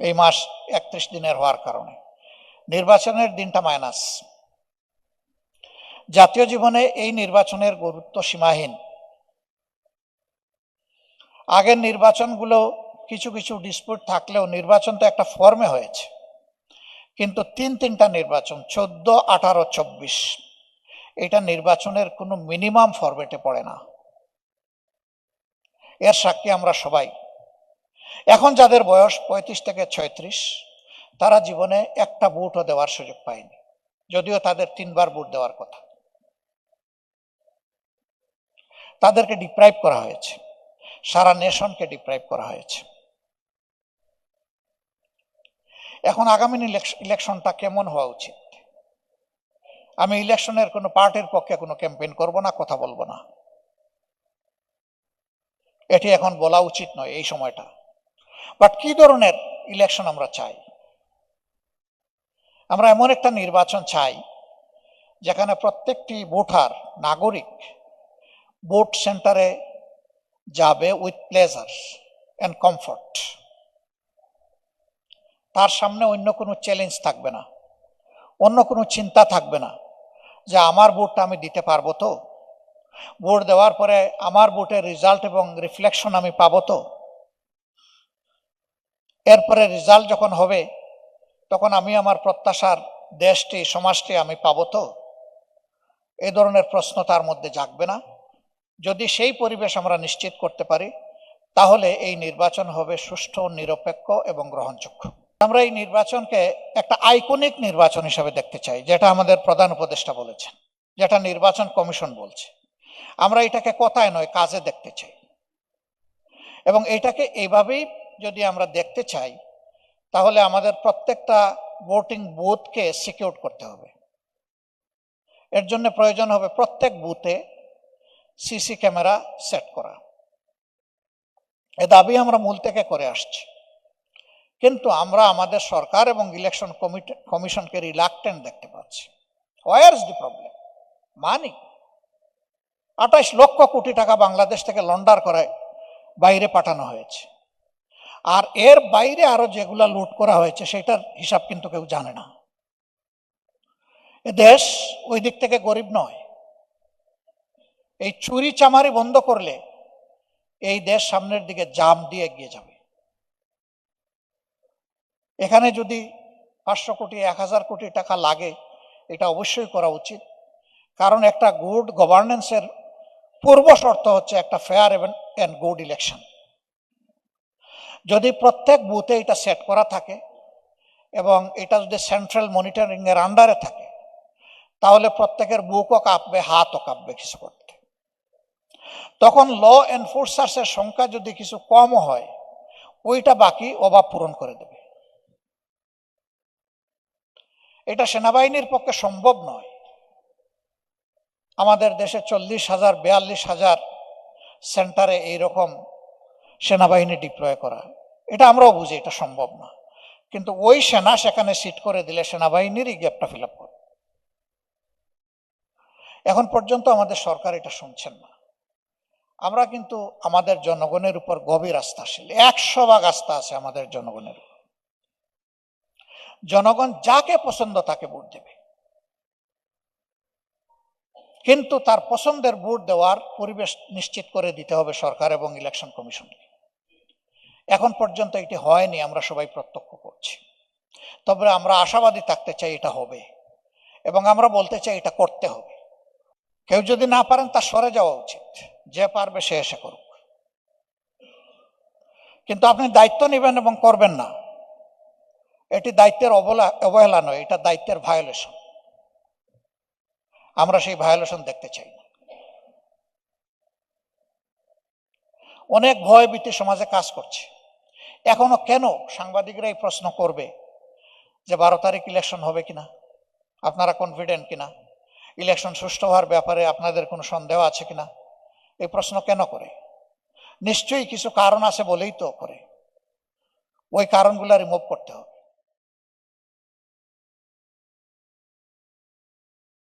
এই মাস একত্রিশ দিনের হওয়ার কারণে। নির্বাচনের দিনটা মাইনাস। জাতীয় জীবনে এই নির্বাচনের গুরুত্ব সীমাহীন। আগের নির্বাচনগুলো কিছু কিছু ডিসপুট থাকলেও নির্বাচন তো একটা ফর্মে হয়েছে। কিন্তু তিন তিনটা নির্বাচন, চোদ্দ, আঠারো, চব্বিশ, এটা নির্বাচনের কোনো মিনিমাম ফরম্যাটে পড়ে না। এর সাক্ষী আমরা সবাই। এখন যাদের বয়স পঁয়ত্রিশ থেকে ছয়ত্রিশ, তারা জীবনে একটা ভোটও দেওয়ার সুযোগ পায়নি। যদিও তাদের তিনবার ভোট দেওয়ার কথা। তাদেরকে ডিপ্রাইভ করা হয়েছে। সারা নেশনকে ডিপ্রাইভ করা হয়েছে। এখন আগামী ইলেকশনটা কেমন হওয়া উচিত? আমি ইলেকশনের কোনো পার্টির পক্ষে কোনো ক্যাম্পেইন করব না, কথা বলব না। এটি এখন বলা উচিত নয় এই সময়টা। বাট কি ধরনের ইলেকশন আমরা চাই? আমরা এমন একটা নির্বাচন চাই, যেখানে প্রত্যেকটি ভোটার, নাগরিক, ভোট সেন্টারে যাবে উইথ প্লেজার অ্যান্ড কমফর্ট তার সামনে অন্য কোনো চ্যালেঞ্জ থাকবে না, অন্য কোনো চিন্তা থাকবে না, যে আমার ভোটটা আমি দিতে পারব তো? ভোট দেওয়ার পরে আমার ভোটের রেজাল্ট এবং রিফ্লেকশন আমি পাবো তো? এরপরে রেজাল্ট যখন হবে, তখন আমি আমার প্রত্যাশার দেশটি, সমাজটি আমি পাবো তো? এ ধরনের প্রশ্ন তার মধ্যে জাগবে না। যদি সেই পরিবেশ আমরা নিশ্চিত করতে পারি, তাহলে এই নির্বাচন হবে সুষ্ঠু, নিরপেক্ষ এবং গ্রহণযোগ্য। আমরা এই নির্বাচনকে একটা আইকনিক নির্বাচন হিসাবে দেখতে চাই, যেটা আমাদের প্রধান উপদেষ্টা বলেছেন, যেটা নির্বাচন কমিশন বলছে। আমরা এটাকে কথায় নয়, কাজে দেখতে চাই। এবং এটাকে এইভাবেই যদি আমরা দেখতে চাই, তাহলে আমাদের প্রত্যেকটা ভোটিং বুথকে সিকিউর করতে হবে। এর জন্য প্রয়োজন হবে প্রত্যেক বুথে সিসি ক্যামেরা সেট করা। এ দাবি আমরা মূল থেকে করে আসছি। কিন্তু আমরা আমাদের সরকার এবং ইলেকশন কমিটি কমিশনকে রিলাক্টেন্ট দেখতে পাচ্ছি। ওয়ার্স দি প্রবলেম মানি আঠাইশ লক্ষ কোটি টাকা বাংলাদেশ থেকে লন্ডার করে বাইরে পাঠানো হয়েছে। আর এর বাইরে আরও যেগুলা লুট করা হয়েছে, সেটার হিসাব কিন্তু কেউ জানে না। দেশ ওই দিক থেকে গরিব নয়। এই চুরি চামারি বন্ধ করলে এই দেশ সামনের দিকে জাম দিয়ে এগিয়ে যাবে। এখানে যদি পাঁচশো কোটি, এক হাজার কোটি টাকা লাগে, এটা অবশ্যই করা উচিত। কারণ একটা গুড গভর্নেন্সের পূর্ব শর্ত হচ্ছে একটা ফেয়ার অ্যান্ড গুড ইলেকশন। যদি প্রত্যেক বুথে এটা সেট করা থাকে এবং এটা যদি সেন্ট্রাল মনিটরিং এর আন্ডারে থাকে, তাহলে প্রত্যেকের বুকও কাঁপবে, হাতও কাঁপবে কিছু করতে। তখন ল এনফোর্সার্সের সংখ্যা যদি কিছু কম হয়, ওইটা বাকি অভাব পূরণ করে দেবে। এটা সেনাবাহিনীর পক্ষে সম্ভব নয়। আমাদের দেশে চল্লিশ হাজার, বিয়াল্লিশ হাজার সেন্টারে এইরকম সেনাবাহিনী ডিপ্লয় করা। এটা আমরাও বুঝি, এটা সম্ভব না। কিন্তু ওই সেনা সেখানে সিট করে দিলে সেনাবাহিনীরই গ্যাপটা ফিল আপ করে এখন পর্যন্ত আমাদের সরকার এটা শুনছেন না। আমরা কিন্তু আমাদের জনগণের উপর গভীর আস্থাশীল। একশো ভাগ আস্থা আছে আমাদের জনগণের জনগণ যাকে পছন্দ তাকে ভোট দেবে। কিন্তু তার পছন্দের ভোট দেওয়ার পরিবেশ নিশ্চিত করে দিতে হবে সরকার এবং ইলেকশন কমিশনকে এখন পর্যন্ত এটি হয়নি, আমরা সবাই প্রত্যক্ষ করছি। তবে আমরা আশাবাদী থাকতে চাই এটা হবে এবং আমরা বলতে চাই এটা করতে হবে। কেউ যদি না পারেন তার সরে যাওয়া উচিত, যে পারবে সে এসে করুক। কিন্তু আপনি দায়িত্ব নেবেন এবং করবেন না। এটি দায়িত্বের অবলা, অবহেলা নয়, এটা দায়িত্বের ভায়োলেশন আমরা সেই ভায়োলেশন দেখতে চাই না। অনেক ভয় ভীতি সমাজে কাজ করছে। এখনও কেন সাংবাদিকরা এই প্রশ্ন করবে যে বারো তারিখ ইলেকশন হবে কিনা? আপনারা কনফিডেন্ট কিনা? ইলেকশন সুষ্ঠু হওয়ার ব্যাপারে আপনাদের কোনো সন্দেহ আছে কিনা? এই প্রশ্ন কেন করে? নিশ্চয়ই কিছু কারণ আছে বলেই তো করে। ওই কারণগুলো রিমুভ করতে হবে।